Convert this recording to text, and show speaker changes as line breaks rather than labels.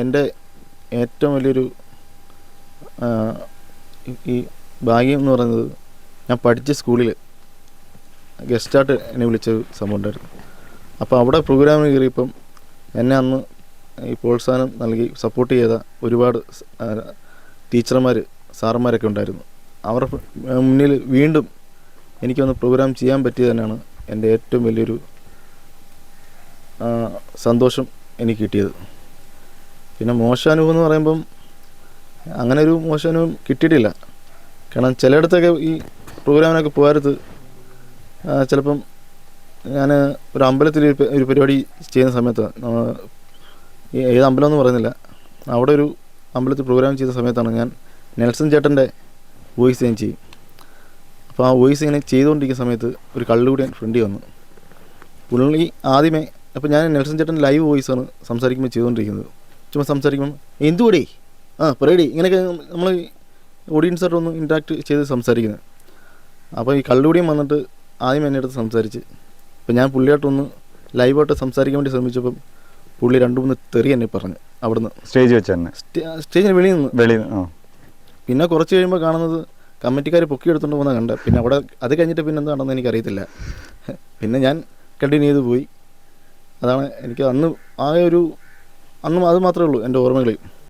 എന്റെ ഏറ്റവും വലിയൊരു ഈ- ഭാഗ്യം എന്ന് പറയുന്നത് ഞാൻ പഠിച്ച സ്കൂളിൽ ഗസ്റ്റായിട്ട് എന്നെ വിളിച്ചൊരു സംഭവം ഉണ്ടായിരുന്നു. അപ്പോൾ അവിടെ പ്രോഗ്രാമിന് കയറിയപ്പം എന്നെ അന്ന് ഈ പ്രോത്സാഹനം നൽകി സപ്പോർട്ട് ചെയ്ത ഒരുപാട് ടീച്ചർമാർ സാറന്മാരൊക്കെ ഉണ്ടായിരുന്നു. അവരുടെ മുന്നിൽ വീണ്ടും എനിക്കൊന്ന് പ്രോഗ്രാം ചെയ്യാൻ പറ്റിയത് തന്നെയാണ് എന്റെ ഏറ്റവും വലിയൊരു സന്തോഷം എനിക്ക് കിട്ടിയത്. പിന്നെ മോശാനുഭവം എന്ന് പറയുമ്പം അങ്ങനെ ഒരു മോശാനുഭവം കിട്ടിയിട്ടില്ല. കാരണം ചിലയിടത്തൊക്കെ ഈ പ്രോഗ്രാമിനൊക്കെ പോകാരത്ത് ചിലപ്പം ഞാൻ ഒരു അമ്പലത്തിൽ ഒരു പരിപാടി ചെയ്യുന്ന സമയത്ത് ഏത് അമ്പലം എന്ന് പറയുന്നില്ല. അവിടെ ഒരു അമ്പലത്തിൽ പ്രോഗ്രാം ചെയ്ത സമയത്താണ് ഞാൻ നെൽസൺ ചേട്ടന്റെ വോയിസ് ഞാൻ ചെയ്യും. അപ്പോൾ ആ വോയിസ് ഇങ്ങനെ ചെയ്തുകൊണ്ടിരിക്കുന്ന സമയത്ത് ഒരു കള്ളുകൂടി ഫ്രണ്ടി വന്നു. പുള്ളി ആദ്യമേ അപ്പോൾ ഞാൻ നെൽസൺ ചേട്ടൻ ലൈവ് വോയിസാണ് സംസാരിക്കുമ്പോൾ ചെയ്തുകൊണ്ടിരിക്കുന്നത്. ചുമ്മാ സംസാരിക്കുമ്പം എന്തുകൂടി ആ പറയടി. ഇങ്ങനെയൊക്കെ നമ്മൾ ഓഡിയൻസായിട്ട് ഒന്ന് ഇൻട്രാക്ട് ചെയ്ത് സംസാരിക്കുന്നത് അപ്പോൾ ഈ കള്ളുകൂടിയും വന്നിട്ട് ആദ്യം എന്നെ അടുത്ത് സംസാരിച്ച്. അപ്പോൾ ഞാൻ പുള്ളിയായിട്ടൊന്ന് ലൈവായിട്ട് സംസാരിക്കാൻ വേണ്ടി ശ്രമിച്ചപ്പം പുള്ളി രണ്ട് മൂന്ന് തെറി എന്നെ പറഞ്ഞു അവിടുന്ന്.
സ്റ്റേജ് വെച്ച് തന്നെ?
സ്റ്റേ സ്റ്റേജിന് വെളിയിൽ നിന്ന്.
വെളിയിൽ നിന്ന്
പിന്നെ കുറച്ച് കഴിയുമ്പോൾ കാണുന്നത് കമ്മിറ്റിക്കാർ പൊക്കി എടുത്തുകൊണ്ട് പോകുന്ന കണ്ട. പിന്നെ അവിടെ അത് കഴിഞ്ഞിട്ട് പിന്നെ എന്താ നടന്നത് എനിക്കറിയത്തില്ല. പിന്നെ ഞാൻ കണ്ടിന്യൂ ചെയ്ത് പോയി. അതാണ് എനിക്ക് അന്ന് ആ ഒരു അന്ന് അത് മാത്രമേ ഉള്ളൂ എന്റെ ഓർമ്മകളിൽ.